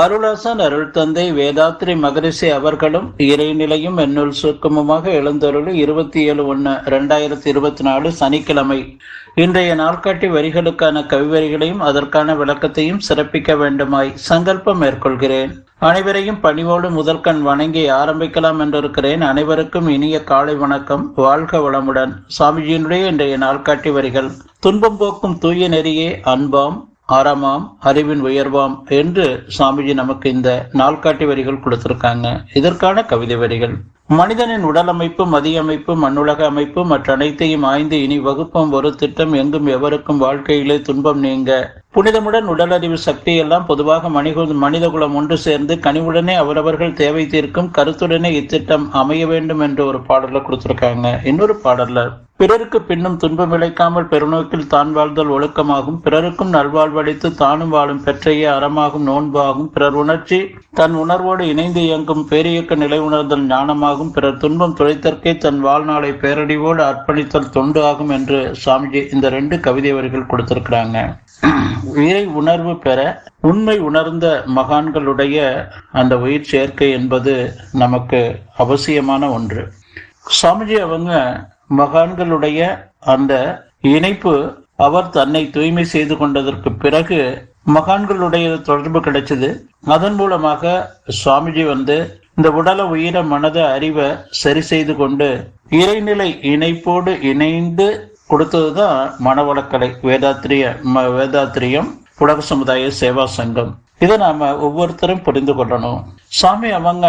அருளாசன் அருள் தந்தை வேதாத்ரி மகரிஷி அவர்களும் இறைநிலையும் என்னுள் சுருக்கமுமாக எழுந்தருள் இருபத்தி ஏழு ஒன்று ரெண்டாயிரத்தி இருபத்தி நாலு சனிக்கிழமை. இன்றைய நாள்காட்டி வரிகளுக்கான கவிவரிகளையும் அதற்கான விளக்கத்தையும் சிறப்பிக்க வேண்டுமாய் சங்கல்பம் மேற்கொள்கிறேன். அனைவரையும் பணிவோடு முதல் கண் வணங்கி ஆரம்பிக்கலாம் என்றிருக்கிறேன். அனைவருக்கும் இனிய காலை வணக்கம். வாழ்க வளமுடன். சுவாமிஜியினுடைய இன்றைய நாள்காட்டி வரிகள். துன்பம் போக்கும் தூய நெறியே அன்பாம். அறமாம் அறிவின் உயர்வாம் என்று சாமிஜி நமக்கு இந்த நாள்காட்டி வரிகள் கொடுத்திருக்காங்க. இதற்கான கவிதை வரிகள். மனிதனின் உடல் அமைப்பு மதிய அமைப்பு மண்ணுலக அமைப்பு மற்ற அனைத்தையும் ஆய்ந்து இனி வகுப்பம். ஒரு திட்டம் எங்கும் எவருக்கும் வாழ்க்கையிலே துன்பம் நீங்க. புனிதமுடன் உடலறிவு சக்தியெல்லாம் பொதுவாக மனித மனிதகுலம் ஒன்று சேர்ந்து கனிவுடனே அவரவர்கள் தேவை தீர்க்கும் கருத்துடனே இத்திட்டம் அமைய வேண்டும் என்று ஒரு பாடலில் கொடுத்திருக்காங்க. இன்னொரு பாடல்ல பிறருக்கு பின்னும் துன்பம் விளைக்காமல் பெருநோக்கில் தான் வாழ்தல் ஒழுக்கமாகும். பிறருக்கும் நல்வாழ்வளித்து தானும் வாழும் பெற்றையே அறமாகும் நோன்பாகும். பிறர் உணர்ச்சி தன் உணர்வோடு இணைந்து இயங்கும். பேரியக்க நிலை உணர்தல் ஞானமாகும். பிறர் துன்பம் துளைத்தற்கே தன் வாழ்நாளை பேரடிவோடு அர்ப்பணித்தல் தொண்டு ஆகும் என்று சாமிஜி இந்த ரெண்டு கவிதை வரிகள் கொடுத்திருக்கிறாங்க. உயிரை உணர்வு பெற உண்மை உணர்ந்த மகான்களுடைய அந்த உயிர் சேர்க்கை என்பது நமக்கு அவசியமான ஒன்று. சுவாமிஜி அவங்க மகான்களுடைய அந்த இணைப்பு அவர் தன்னை தூய்மை செய்து கொண்டதற்கு பிறகு மகான்களுடைய தொடர்பு கிடைச்சது. அதன் மூலமாக சுவாமிஜி வந்து இந்த உடல உயிர மனத அறிவை சரி செய்து கொண்டு இறைநிலை இணைப்போடு இணைந்து கொடுத்தது தான் மனவளக்கலை வேதாத்திரிய வேதாத்திரியம் உலக சமுதாய சேவா சங்கம். இதை நாம ஒவ்வொருத்தரும் புரிந்து கொள்ளணும். சாமி அவங்க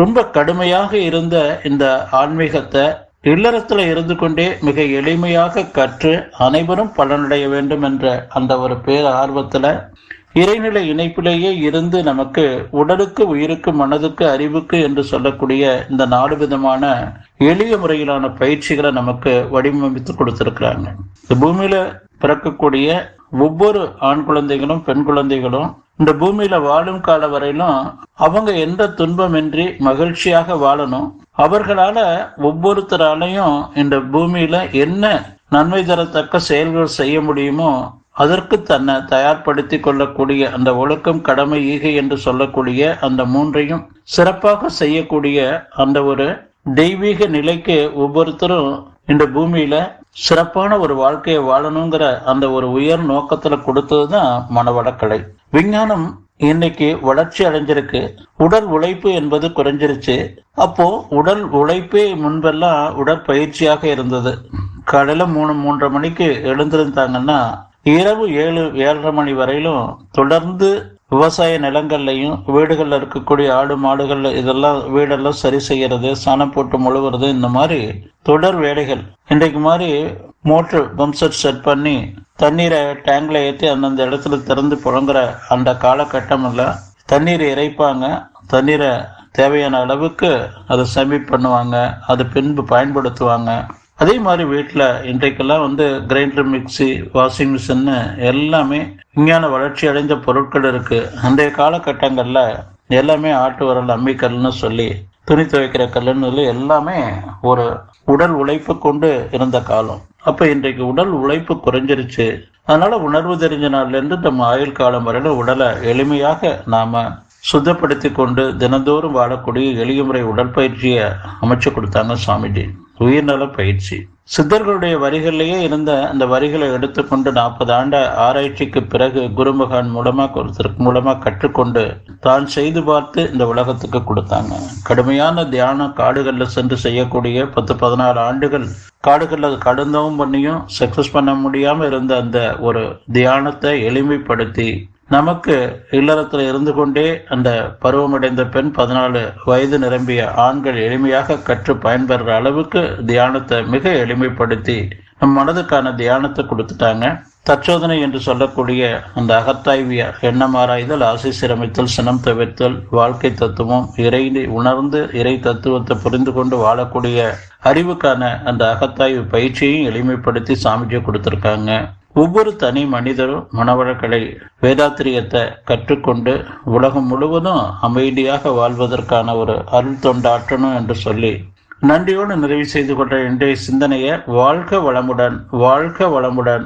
ரொம்ப கடுமையாக இருந்த இந்த ஆன்மீகத்தை இல்லறத்துல இருந்து கொண்டே மிக எளிமையாக கற்று அனைவரும் பலனடைய வேண்டும் என்ற அந்த ஒரு பேர் ஆர்வத்துல இறைநிலை இணைப்பிலேயே இருந்து நமக்கு உடலுக்கு உயிருக்கு மனதுக்கு அறிவுக்கு என்று சொல்லக்கூடிய இந்த நாலு விதமான எளிய முறையிலான பயிற்சிகளை நமக்கு வடிவமைத்து கொடுத்திருக்கிறாங்க. இந்த பூமியில பிறக்கக்கூடிய ஒவ்வொரு ஆண் குழந்தைகளும் பெண் குழந்தைகளும் இந்த பூமியில வாழும் கால வரையிலும் அவங்க எந்த துன்பமின்றி மகிழ்ச்சியாக வாழணும் அவர்களால ஒவ்வொருத்தராலையும் இந்த பூமியில என்ன நன்மை தரத்தக்க செயல்கள் செய்ய முடியுமோ அதற்கு தன்னை தயார்படுத்தி கொள்ளக்கூடிய அந்த ஒழுக்கம் கடமை ஈகை என்று சொல்லக்கூடிய அந்த மூன்றையும் சிறப்பாக செய்யக்கூடிய அந்த ஒரு தெய்வீக நிலைக்கு ஒவ்வொருத்தரும் இந்த பூமியில சிறப்பான ஒரு வாழ்க்கையை வாழணுங்கிற அந்த ஒரு உயர் நோக்கத்துல கொடுத்ததுதான் மனவளக்கலை. விஞ்ஞானம் இன்னைக்கு வளர்ச்சி அடைஞ்சிருக்கு. உடல் உழைப்பு என்பது குறைஞ்சிருச்சு. அப்போ உடல் உழைப்பே முன்பெல்லாம் உடற்பயிற்சியாக இருந்தது. காலையில மூணு மூன்றரை மணிக்கு எழுந்திருந்தாங்கன்னா இரவு ஏழு ஏழரை மணி வரையிலும் தொடர்ந்து விவசாய நிலங்கள்லையும் வீடுகளில் இருக்கக்கூடிய ஆடு மாடுகள் இதெல்லாம் வீடெல்லாம் சரி செய்யறது சாணம் போட்டு முழுவுறது இந்த மாதிரி தொடர் வேலைகள். இன்றைக்கு மாதிரி மோட்ரு பம்ப்செட் செட் பண்ணி தண்ணீரை டேங்கில் ஏற்றி அந்தந்த இடத்துல திறந்து புழங்குற அந்த காலகட்டம் இல்லை தண்ணீர் இறைப்பாங்க. தண்ணீரை தேவையான அளவுக்கு அதை சமீப் பண்ணுவாங்க. அது பின்பு பயன்படுத்துவாங்க. அதே மாதிரி வீட்டில் இன்றைக்கெல்லாம் வந்து கிரைண்டர் மிக்சி வாஷிங் மிஷின்னு எல்லாமே விஞ்ஞான வளர்ச்சி அடைந்த பொருட்கள் இருக்கு. அன்றைய காலகட்டங்களில் எல்லாமே ஆட்டு வரல் அம்மிக்கல்னு சொல்லி துணி துவைக்கிற கல்லுன்னு சொல்லி எல்லாமே ஒரு உடல் உழைப்பு கொண்டு இருந்த காலம். அப்ப இன்றைக்கு உடல் உழைப்பு குறைஞ்சிருச்சு. அதனால உணர்வு தெரிஞ்ச நாள்லேருந்து நம்ம ஆயுள் காலம் வரையில உடலை எளிமையாக நாம சுத்தப்படுத்தி கொண்டு தினந்தோறும் வாழக்கூடிய எளிய முறை உடற்பயிற்சியை அமைச்சு கொடுத்தாங்க சுவாமிஜி. உயிர்நல பயிற்சி. சித்தர்களுடைய வரிகளிலேயே இருந்த அந்த வரிகளை எடுத்துக்கொண்டு நாற்பது ஆண்டு ஆராய்ச்சிக்கு பிறகு குருமகான் மூலமாக ஒருத்தருக்கு மூலமாக கற்றுக்கொண்டு தான் செய்து பார்த்து இந்த உலகத்துக்கு கொடுத்தாங்க. கடுமையான தியானம் காடுகளில் சென்று செய்யக்கூடிய பத்து பதினாறு ஆண்டுகள் காடுகளில் கடந்தவும் பண்ணியும் சக்சஸ் பண்ண முடியாமல் இருந்த அந்த ஒரு தியானத்தை எளிமைப்படுத்தி நமக்கு இல்லறத்தில் இருந்து கொண்டே அந்த பருவமடைந்த பெண் பதினாலு வயது நிரம்பிய ஆண்கள் எளிமையாக கற்று பயன்பெற அளவுக்கு தியானத்தை மிக எளிமைப்படுத்தி நம் மனதுக்கான தியானத்தை கொடுத்துட்டாங்க. தற்சோதனை என்று சொல்லக்கூடிய அந்த அகத்தாய்விய எண்ணம் ஆராய்தல் ஆசை சிரமித்தல் சினம் தவிர்த்தல் வாழ்க்கை தத்துவம் இறை உணர்ந்து இறை தத்துவத்தை புரிந்து கொண்டு வாழக்கூடிய அறிவுக்கான அந்த அகத்தாய்வு பயிற்சியையும் எளிமைப்படுத்தி சாமிஜி கொடுத்துருக்காங்க. ஒவ்வொரு தனி மனிதரும் மனவழக்கலை வேதாத்திரியத்தை கற்றுக்கொண்டு உலகம் முழுவதும் அமைதியாக வாழ்வதற்கான ஒரு அருள் தொண்டாற்றணும் என்று சொல்லி நன்றியோடு நிறைவு செய்து கொண்ட இன்றைய சிந்தனையை வாழ்க வளமுடன் வாழ்க வளமுடன்